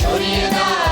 সরিয়ে দাও।